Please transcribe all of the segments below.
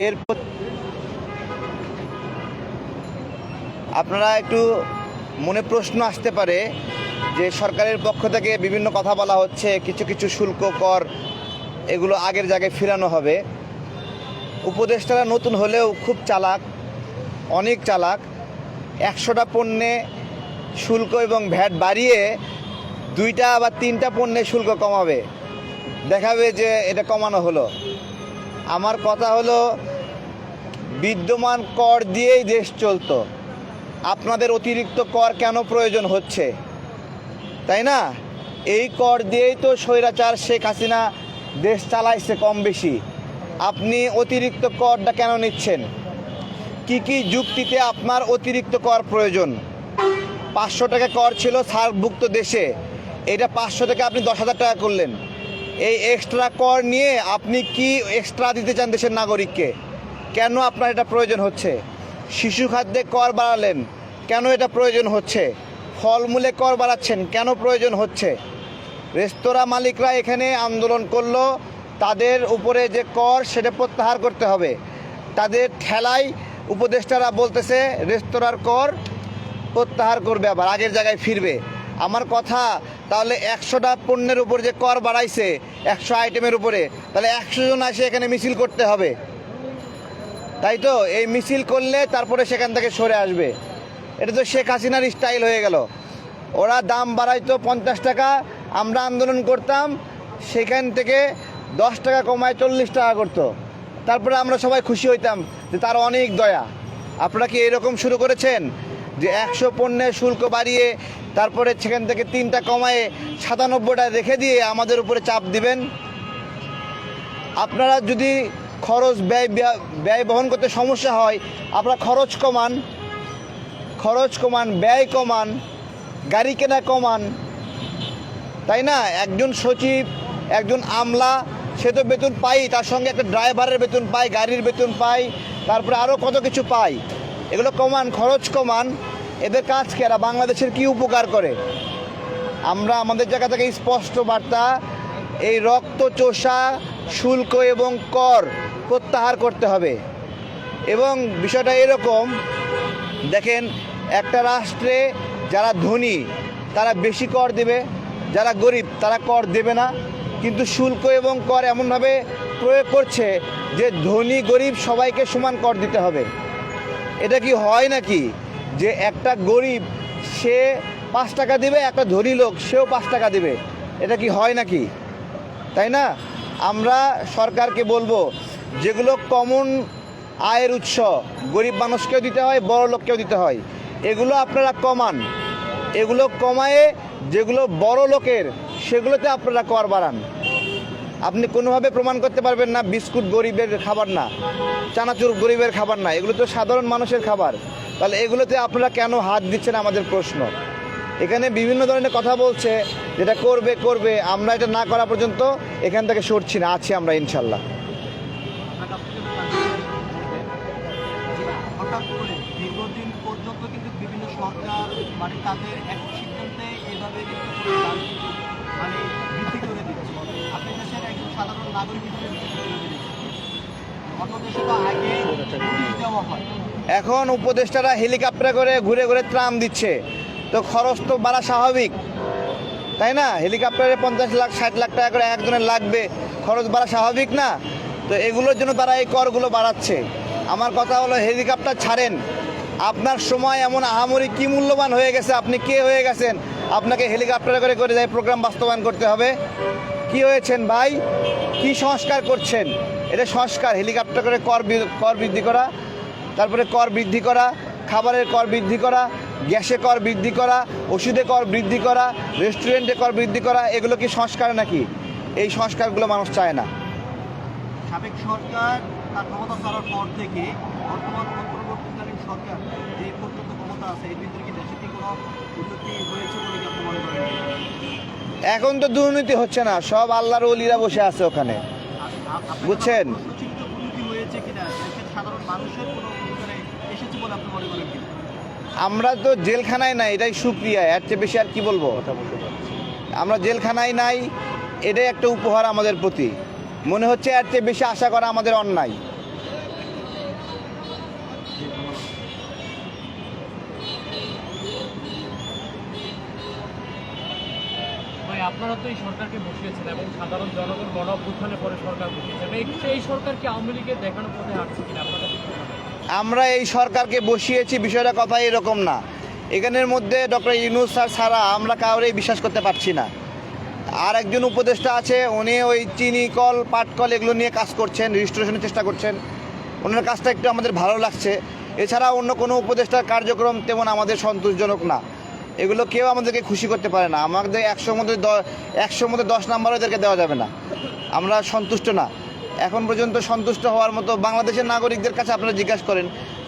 এরপর আপনারা একটু মনে প্রশ্ন আসতে পারে যে সরকারের পক্ষ থেকে বিভিন্ন কথা বলা হচ্ছে, কিছু কিছু শুল্ক কর, এগুলো আগের জায়গায় ফেরানো হবে। উপদেষ্টারা নতুন হলেও খুব চালাক, অনেক চালাক। একশোটা পণ্যে শুল্ক এবং ভ্যাট বাড়িয়ে দুইটা বা তিনটা পণ্যে শুল্ক কমাবে। দেখাবে যে এটা কমানো হলো। আমার কথা হলো বিদ্যমান কর দিয়েই দেশ চলতো। আপনাদের অতিরিক্ত কর কেন প্রয়োজন হচ্ছে? তাই না? এই কর দিয়েই তো স্বৈরাচার শেখ হাসিনা দেশ চালাইছে কম বেশি। আপনি অতিরিক্ত করটা কেন নিচ্ছেন? কি কি যুক্তিতে আপনার অতিরিক্ত কর প্রয়োজন? পাঁচশো টাকা কর ছিল সার্কভুক্ত দেশে। এটা পাঁচশো থেকে আপনি দশ হাজার টাকা করলেন। এই এক্সট্রা কর নিয়ে আপনি কি এক্সট্রা দিতে চান দেশের নাগরিককে? কেন আপনার এটা প্রয়োজন হচ্ছে? শিশু খাদ্যে কর বাড়ালেন, কেন এটা প্রয়োজন হচ্ছে? ফলমূলে কর বাড়াচ্ছেন, কেন প্রয়োজন হচ্ছে? রেস্তোরাঁ মালিকরা এখানে আন্দোলন করল, তাদের উপরে যে কর সেটা প্রত্যাহার করতে হবে। তাদের ঠেলায় উপদেষ্টারা বলতেছে, রেস্তোরাঁর কর প্রত্যাহার করবে আবার, আগের জায়গায় ফিরবে। আমার কথা, তাহলে একশোটা পণ্যের উপর যে কর বাড়াইছে, একশো আইটেমের উপরে, তাহলে একশো জন আসে এখানে মিছিল করতে হবে। তাই তো, এই মিছিল করলে তারপরে সেখান থেকে সরে আসবে। এটা তো শেখ হাসিনার স্টাইল হয়ে গেল। ওরা দাম বাড়াইতো পঞ্চাশ টাকা, আমরা আন্দোলন করতাম, সেখান থেকে দশ টাকা কমায় চল্লিশ টাকা করতো। তারপরে আমরা সবাই খুশি হইতাম যে তার অনেক দয়া। আপনারা কি এরকম শুরু করেছেন? যে একশো পণ্যের শুল্ক বাড়িয়ে তারপরে সেখান থেকে তিনটা কমায়ে সাতানব্বইটা রেখে দিয়ে আমাদের উপরে চাপ দিবেন? আপনারা যদি খরচ ব্যয় ব্যয়- বহন করতে সমস্যা হয়, আপনারা খরচ কমান খরচ কমান, ব্যয় কমান, গাড়ি কেনা কমান, তাই না? একজন সচিব, একজন আমলা, সে তো বেতন পাই তার সঙ্গে একটা ড্রাইভারের বেতন পাই গাড়ির বেতন পাই তারপরে আরও কত কিছু পাই এগুলো কমান, খরচ কমান, এদের কাজ কি? এরা বাংলাদেশের কি উপকার করে? আমরা আমাদের জায়গা থেকে স্পষ্ট বার্তা এই রক্ত চোষা শুল্ক এবং কর প্রত্যাহার করতে হবে। এবং বিষয়টা এরকম, দেখেন, একটা রাষ্ট্রে যারা ধনী, তারা বেশি কর দেবে, যারা গরিব, তারা কর দেবে না। কিন্তু শুল্ক এবং কর এমনভাবে প্রয়োগ করছে যে ধনী, গরিব সবাইকে সমান কর দিতে হবে। এটা কি হয় নাকি? যে একটা গরিব, সে পাঁচ টাকা দিবে, একটা ধনী লোক, সেও পাঁচ টাকা দিবে। এটা কি হয় নাকি? তাই না? আমরা সরকারকে বলব, যেগুলো কমন আয়ের উৎস, গরিব মানুষকেও দিতে হয়, বড় লোককেও দিতে হয়, এগুলো আপনারা কমান। এগুলো কমায়ে যেগুলো বড় লোকের, সেগুলোতে আপনারা কর বাড়ান। আপনি কোনোভাবে প্রমাণ করতে পারবেন না, বিস্কুট গরিবের খাবার না, চানাচুর গরিবের খাবার না, এগুলো তো সাধারণ মানুষের খাবার। তাহলে এগুলোতে আপনারা কেন হাত দিচ্ছেন আমাদের প্রশ্ন? এখানে বিভিন্ন ধরনের কথা বলছে যেটা করবে করবে আমরা এটা না করা পর্যন্ত এখান থেকে সরছি না আছি আমরা ইনশাল্লাহ। দীর্ঘদিন পর্যন্ত কিন্তু বিভিন্ন সরকার মানে তাদের এক সিদ্ধান্তে এইভাবে কিন্তু করে দাম কিন্তু মানে বৃদ্ধি করে দিচ্ছে। আপনি দেশের একজন সাধারণ নাগরিক হিসেবে বৃদ্ধি করে দিচ্ছে অন্য দেশে তো আগে দেওয়া হয়। এখন উপদেষ্টারা হেলিকপ্টারে করে ঘুরে ঘুরে ত্রাম দিচ্ছে। তো খরচ তো বাড়া স্বাভাবিক। তাই না? হেলিকপ্টারে পঞ্চাশ লাখ, ষাট লাখ টাকা করে একজনের লাগবে, খরচ বাড়া স্বাভাবিক না? তো এগুলোর জন্য তারা এই করগুলো বাড়াচ্ছে। আমার কথা হলো, হেলিকপ্টার ছাড়েন। আপনার সময় এমন আহামরি কি মূল্যবান হয়ে গেছে? আপনি কে হয়ে গেছেন? আপনাকে হেলিকপ্টারে করে করে যাই প্রোগ্রাম বাস্তবায়ন করতে হবে। কি হয়েছেন ভাই? কি সংস্কার করছেন? এটা সংস্কার, হেলিকপ্টার করে কর কর বৃদ্ধি করা, তারপরে কর বৃদ্ধি করা, খাবারের কর বৃদ্ধি করা গ্যাসে কর বৃদ্ধি করা ওষুধে কর বৃদ্ধি করা রেস্টুরেন্টে কর বৃদ্ধি করা এগুলো কি সংস্কার নাকি? এই সংস্কারগুলো মানুষ চায় না। সাবেক সরকার তার ক্ষমতা ছাড়ার পর থেকে বর্তমান অন্তর্বর্তীকালীন সরকার যে পর্যন্ত ক্ষমতা আছে এর ভিতরে কি দেশে কি কোনো উন্নতি হয়েছে বলে কি আপনি মনে করেন? এখন তো দুর্নীতি হচ্ছে না সব আল্লাহর ওলিরা বসে আছে ওখানে। বুঝছেন? উন্নতি হয়েছে কিনা? সাধারণ মানুষের কোনো এসেছে বলে আপনি মনে করেন আমরা তো জেলখানায় নাই এটাই সুপ্রিয়া এর চেয়ে বেশি আর কি বলব? আমরা জেলখানায় নাই এটাই একটা উপহার আমাদের প্রতি। মনে হচ্ছে এর চেয়ে বেশি আশা করা আমাদের অন্যায়। আপনারা তো এই সরকারকে বসিয়েছেন এবং সাধারণ জনগণ গণ পরে সরকার বসিয়েছেন এই সরকার কি আওয়ামী লীগের দেখানোর পথে হাঁটছে কিনা? আমরা এই সরকারকে বসিয়েছি, বিষয়টা কথা এরকম না। এখানের মধ্যে ডক্টর ইউনুস স্যার ছাড়া আমরা কাউরেই বিশ্বাস করতে পারছি না। আর একজন উপদেষ্টা আছে, উনি ওই চিনি কল, পাট কল এগুলো নিয়ে কাজ করছেন, রেজিস্ট্রেশনের চেষ্টা করছেন। ওনার কাজটা একটু আমাদের ভালো লাগছে। এছাড়া অন্য কোনো উপদেষ্টার কার্যক্রম তেমন আমাদের সন্তোষজনক না। এগুলো কেউ আমাদেরকে খুশি করতে পারে না। আমাদের একশোর মধ্যে দ- একশোর মধ্যে দশ নাম্বার এদেরকে দেওয়া যাবে না। আমরা সন্তুষ্ট না। এখন পর্যন্ত সন্তুষ্ট হওয়ার মতো বাংলাদেশের নাগরিকদের কাছে আপনারা জিজ্ঞাসা করেন,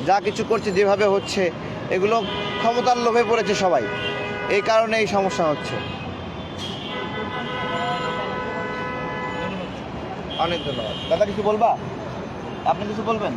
যা কিছু করছে যেভাবে হচ্ছে, এগুলো ক্ষমতার লোভে পড়েছে সবাই। এই কারণে এই সমস্যা হচ্ছে। অনেক ধন্যবাদ। দাদা, কিছু বলবা? আপনি কিছু বলবেন?